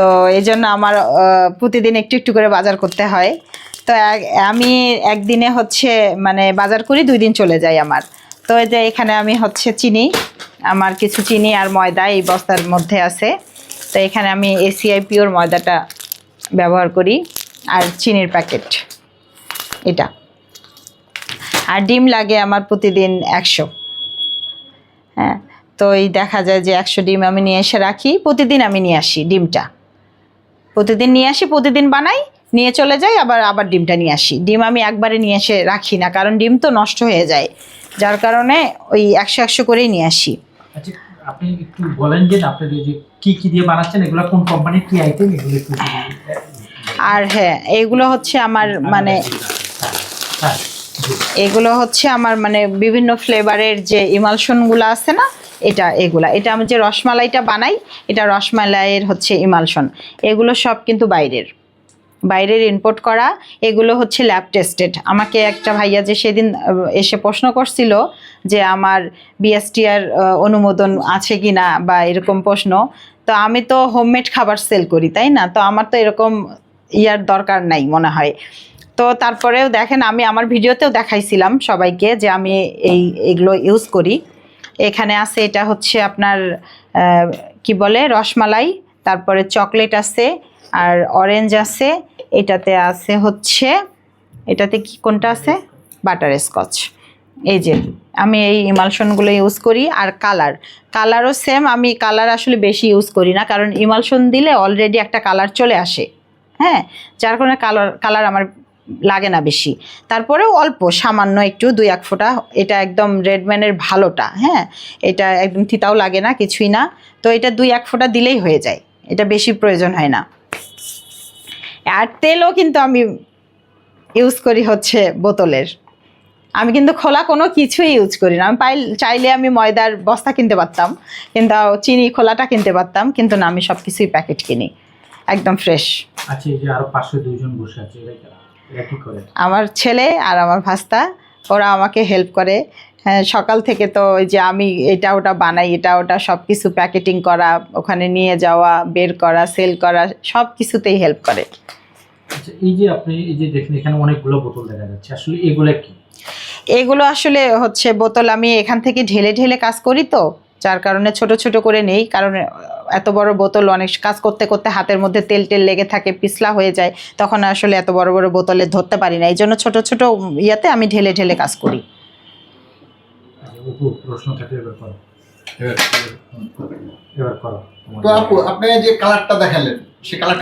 তো এই জন্য আমার প্রতিদিন একটু একটু করে বাজার করতে হয়। তো আমি একদিনে হচ্ছে মানে বাজার করি, দুই দিন চলে যায় আমার। তো এই যে এখানে আমি হচ্ছে চিনি, আমার কিছু চিনি আর ময়দা এই বস্তার মধ্যে আছে। তো এখানে আমি এসিআই পিওর ময়দাটা ব্যবহার করি, আর চিনির প্যাকেট, এটা। আর ডিম লাগে আমার প্রতিদিন একশো। হ্যাঁ তো এই দেখা যায় যে একশো ডিম আমি নিয়ে এসে রাখি, প্রতিদিন আমি নিয়ে আসি ডিমটা। প্রতিদিন নিয়ে আসি প্রতিদিন বানাই নিয়ে চলে যাই আবার আবার ডিমটা নিয়ে আসি। ডিম আমি একবারে নিয়ে এসে রাখি না কারণ ডিম তো নষ্ট হয়ে যায়। যার কারণে ওই একশো একশো করেই নিয়ে আসি। আচ্ছা আপনি একটু বলেন যে আপনার যে কি কি দিয়ে বানাচ্ছেন এগুলো কোন কোম্পানির কি আইটেম এগুলো একটু আর হ্যাঁ এইগুলো হচ্ছে আমার মানে হ্যাঁ জি। এগুলো হচ্ছে আমার মানে বিভিন্ন ফ্লেভারের যে ইমালশনগুলো আছে না, এটা, এগুলা। এটা আমি যে রসমালাইটা বানাই, এটা রসমালাইয়ের হচ্ছে ইমালশন এগুলো সব কিন্তু বাইরের। বাইরের ইনপোর্ট করা, এগুলো হচ্ছে ল্যাব টেস্টেড আমাকে একটা ভাইয়া যে সেদিন এসে প্রশ্ন করছিল যে আমার বিএসটিআর অনুমোদন আছে কি না বা এরকম প্রশ্ন। তো আমি তো হোমমেড খাবার সেল করি, তাই না? তো আমার তো এরকম ইয়ার দরকার নাই মনে হয়। তো তারপরেও দেখেন, আমি আমার ভিডিওতেও দেখাইছিলাম সবাইকে যে আমি এই, এগুলো ইউজ করি। এখানে আছে, এটা হচ্ছে আপনার কি বলে, রসমালাই, তারপরে চকলেট আছে, আর অরেঞ্জ আছে, এটাতে আছে হচ্ছে, এটাতে কি কোনটা আছে? Butter scotch. এই যে, আমি এই ইমালশনগুলো ইউজ করি, আর কালার। কালারও সেম আমি কালার আসলে বেশি ইউজ করি না, কারণ ইমালশন দিলে অলরেডি একটা কালার চলে আসে। হ্যাঁ যার কারণে কালার কালার আমার লাগে না বেশি। তারপরেও অল্প, সামান্য একটু, দুই এক ফোঁটা। এটা একদম রেডম্যানের ভালোটা হ্যাঁ? এটা একদম থিতাও লাগে না, কিছুই না। তো এটা দুই এক ফোঁটা দিলেই হয়ে যায়। এটা বেশি প্রয়োজন হয় না। আর তেলও কিন্তু আমি ইউজ করি হচ্ছে বোতলের। আমি কিন্তু খোলা কোনো কিছুই ইউজ করি না। আমি পাই চাইলে আমি ময়দার বস্তা কিনতে পারতাম কিন্তু চিনি খোলাটা কিনতে পারতাম, কিন্তু না, আমি সব কিছুই প্যাকেট কিনি। একদম ফ্রেশ। আচ্ছা এই যে আরও পাশে দুইজন বসে আছে আমার ছেলে আর আমার ভাস্তা ওরা আমাকে হেল্প করে। হ্যাঁ সকাল থেকে তো ওই যে আমি এটা ওটা বানাই এটা ওটা সব কিছু প্যাকেটিং করা ওখানে নিয়ে যাওয়া বের করা সেল করা সব কিছুতেই হেল্প করে। আচ্ছা এই যে আপনি এই যে দেখেন এখানে অনেকগুলো বোতল দেখা যাচ্ছে আসলে এগুলো কি? এগুলো আসলে হচ্ছে বোতল আমি এখান থেকে ঢেলে ঢেলে কাজ করি তো যার কারণে ছোট ছোট করে নেই কারণ এত বড় বোতল অনেক কাজ করতে করতে হাতের মধ্যে তেল টেল লেগে থাকে পিছলা হয়ে যায় তখন আসলে এত বড় বড় বোতলে ধরতে পারি না। এই জন্য ছোট ছোট ইয়াতে আমি ঢেলে ঢেলে কাজ করি। আচ্ছা, প্রশ্ন থাকলে এবার করো। এবার করো। তো আপু আপনি যে কালারটা দেখালেন সে কালার